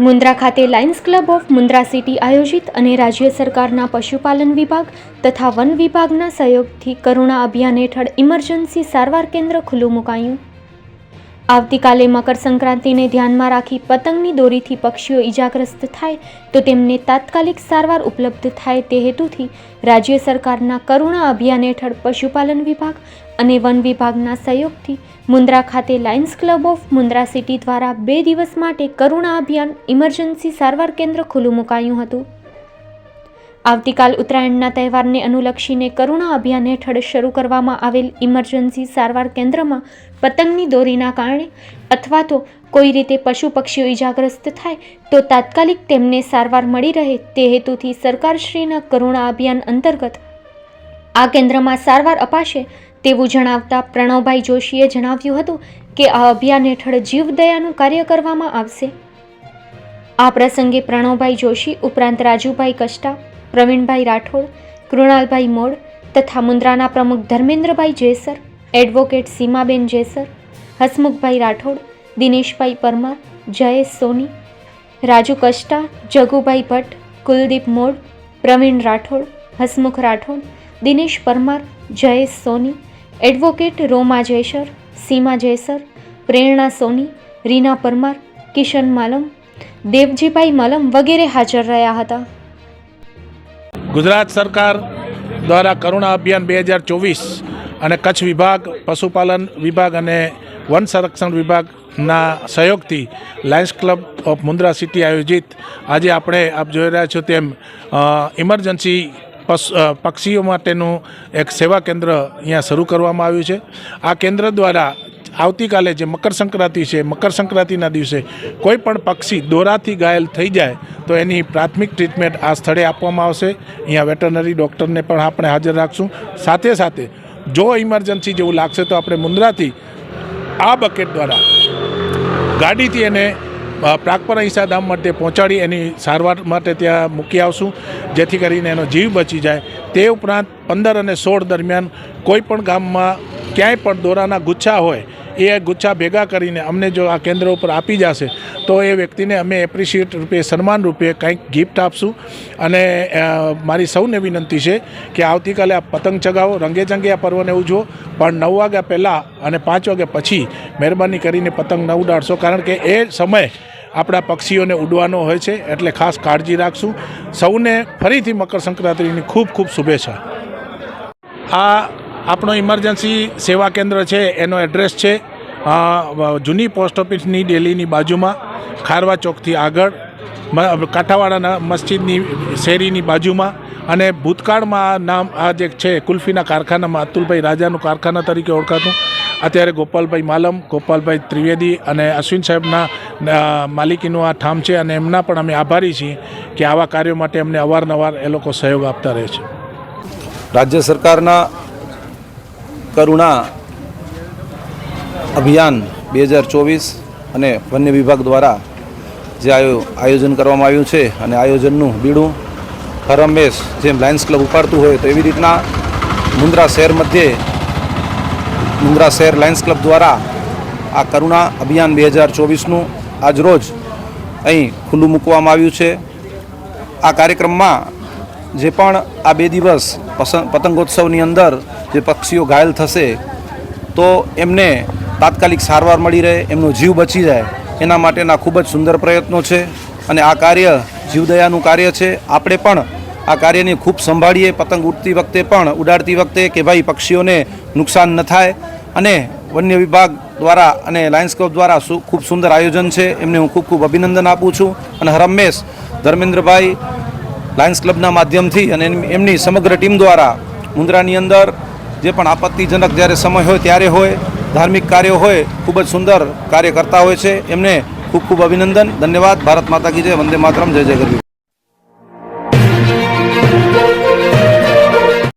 મુન્દ્રા ખાતે Lions Club of Mundra city આયોજિત અને રાજ્ય સરકારના પશુપાલન વિભાગ તથા વન વિભાગના સહયોગથી કરુણા અભિયાન હેઠળ ઇમરજન્સી સારવાર કેન્દ્ર ખુલ્લું મુકાયું. આવતીકાલે મકર સંક્રાંતિને ધ્યાનમાં રાખી પતંગની દોરીથી પક્ષીઓ ઈજાગ્રસ્ત થાય તો તેમને તાત્કાલિક સારવાર ઉપલબ્ધ થાય તે હેતુથી રાજ્ય સરકારના કરુણા અભિયાન હેઠળ પશુપાલન વિભાગ અને વન વિભાગના સહયોગથી મુન્દ્રા ખાતે Lions Club of Mundra city દ્વારા બે દિવસ માટે કરુણા અભિયાન ઇમરજન્સી સારવાર કેન્દ્ર ખુલ્લું મુકાયું હતું. આવતીકાલ ઉત્તરાયણના તહેવારને અનુલક્ષીને કરુણા અભિયાન હેઠળ શરૂ કરવામાં આવેલ ઇમરજન્સી સારવાર કેન્દ્રમાં પતંગની દોરીના કારણે અથવા તો કોઈ રીતે પશુ પક્ષીઓ ઈજાગ્રસ્ત થાય તો તાત્કાલિક તેમને સારવાર મળી રહે તે હેતુથી સરકારશ્રીના કરુણા અભિયાન અંતર્ગત આ કેન્દ્રમાં સારવાર અપાશે તેવું જણાવતા પ્રણવભાઈ જોશીએ જણાવ્યું હતું કે આ અભિયાન હેઠળ જીવદયાનું કાર્ય કરવામાં આવશે. આ પ્રસંગે પ્રણવભાઈ જોશી ઉપરાંત રાજુભાઈ કષ્ટા પ્રવીણભાઈ રાઠોડ, કૃણાલભાઈ મોડ તથા મુન્દ્રાના પ્રમુખ ધર્મેન્દ્રભાઈ જેસર, એડવોકેટ સીમાબેન જેસર, હસમુખભાઈ રાઠોડ, દિનેશભાઈ પરમાર, જયેશ સોની, રાજુ કષ્ટા, જગુભાઈ ભટ્ટ, કુલદીપ મોડ, પ્રવીણ રાઠોડ, હસમુખ રાઠોડ, દિનેશ પરમાર, જયેશ સોની, એડવોકેટ રોમા જયસર સીમા જયસર પ્રેરણા સોની, રીના પરમાર, કિશન માલમ, દેવજીભાઈ મલમ વગેરે હાજર રહ્યા હતા. ગુજરાત સરકાર દ્વારા કરુણા અભિયાન બે હજાર ચોવીસ અને કચ્છ વિભાગ, પશુપાલન વિભાગ અને વન સંરક્ષણ વિભાગના સહયોગથી Lions Club of Mundra city આયોજિત આજે આપણે આપ જોઈ રહ્યા છો તેમ ઇમરજન્સી પક્ષીઓ માટેનું એક સેવા કેન્દ્ર અહીંયા શરૂ કરવામાં આવ્યું છે. આ કેન્દ્ર દ્વારા આવતીકાલે જે મકર સંક્રાંતિ છે, મકર સંક્રાંતિના દિવસે કોઈ પણ પક્ષી દોરાથી ઘાયલ થઈ જાય, તો એની પ્રાથમિક ટ્રીટમેન્ટ આ સ્થળે આપવામાં આવશે. અહીંયા વેટરનરી ડૉક્ટરને પણ આપણે હાજર રાખશું. સાથે સાથે જો ઇમરજન્સી જેવું લાગશે તો આપણે મુન્દ્રાથી આ બકેટ દ્વારા ગાડીથી એને પ્રાગપર ઈસાધામ માટે પહોંચાડી એની સારવાર માટે ત્યાં મૂકી આવશું, જેથી કરીને એનો જીવ બચી જાય. તે ઉપરાંત પંદર અને સોળ દરમિયાન કોઈ પણ ગામમાં ક્યાંય પણ દોરાના ગુચ્છા હોય એ ગુચ્છા ભેગા કરીને અમને જો આ કેન્દ્ર ઉપર આપી જશે, તો એ વ્યક્તિને અમે એપ્રિશિએટ રૂપે, સન્માન રૂપે કંઈક ગિફ્ટ આપશું. અને મારી સૌને વિનંતી છે કે આવતીકાલે આ પતંગ ચગાવો રંગેચંગે આ પર્વને ઉજવો. પણ નવ વાગ્યા પહેલાં અને પાંચ વાગ્યા પછી મહેરબાની કરીને પતંગ ન ઉડાડશો. કારણ કે એ સમય આપણા પક્ષીઓને ઉડવાનો હોય છે, એટલે ખાસ કાળજી રાખશું. સૌને ફરીથી મકર સંક્રાંતિની ખૂબ ખૂબ શુભેચ્છા. આ આપણો ઇમરજન્સી સેવા કેન્દ્ર છે, એનો એડ્રેસ છે જૂની પોસ્ટ ઓફિસની ડેલીની બાજુમાં ખારવા ચોકથી આગળ કાંઠાવાડાના મસ્જિદની શેરીની બાજુમાં અને ભૂતકાળમાં નામ, આ જે છે, કુલ્ફીના કારખાનામાં અતુલભાઈ રાજાનું કારખાના તરીકે ઓળખાતું. અત્યારે ગોપાલભાઈ માલમ, ગોપાલભાઈ ત્રિવેદી અને અશ્વિન સાહેબના માલિકીનું આ ઠામ છે અને એમના પણ અમે આભારી છીએ કે આવા કાર્યો માટે અમને અવારનવાર એ લોકો સહયોગ આપતા રહે છે. રાજ્ય સરકારના કરુણા અભિયાન બે હજાર ચોવીસ અને વન્ય વિભાગ દ્વારા જે આયો, આયોજન કરવામાં આવ્યું છે અને આયોજનનું બીડું હરમેશ જેમ લાયન્સ ક્લબ ઉપાડતું હોય તો એવી રીતના મુન્દ્રા શહેર મધ્યે મુન્દ્રા શહેર લાયન્સ ક્લબ દ્વારા આ કરુણા અભિયાન બે હજાર ચોવીસનું આજરોજ અહીં ખુલ્લું મૂકવામાં આવ્યું છે. આ કાર્યક્રમમાં જે પણ આ બે દિવસ પસંગ પતંગોત્સવની અંદર જે પક્ષીઓ ઘાયલ થશે તો એમને તાત્કાલિક સારવાર મળી રહે, એમનો જીવ બચી જાય, એના માટેના ખૂબ જ સુંદર પ્રયત્નો છે અને આ કાર્ય જીવદયાનું કાર્ય છે. આપણે પણ આ કાર્યને ખૂબ સંભાળીએ, પતંગ ઉડતી વખતે પણ, ઉડાડતી વખતે કે ભાઈ પક્ષીઓને નુકસાન ન થાય. અને વન્ય વિભાગ દ્વારા અને લાયન્સ ક્લબ દ્વારા ખૂબ સુંદર આયોજન છે. એમને હું ખૂબ ખૂબ અભિનંદન આપું છું. અને હરમેશ ધર્મેન્દ્રભાઈ લાયન્સ ક્લબના માધ્યમથી અને એમની સમગ્ર ટીમ દ્વારા મુન્દ્રાની અંદર જે પણ આપત્તિજનક જ્યારે સમય હોય ત્યારે હોય ધાર્મિક કાર્યો હોય, ખૂબ જ સુંદર કાર્ય કરતા હોય છે. એમને ખૂબ ખૂબ અભિનંદન, ધન્યવાદ. ભારત માતા કી જય, વંદે માતરમ, જય જય ગરવી.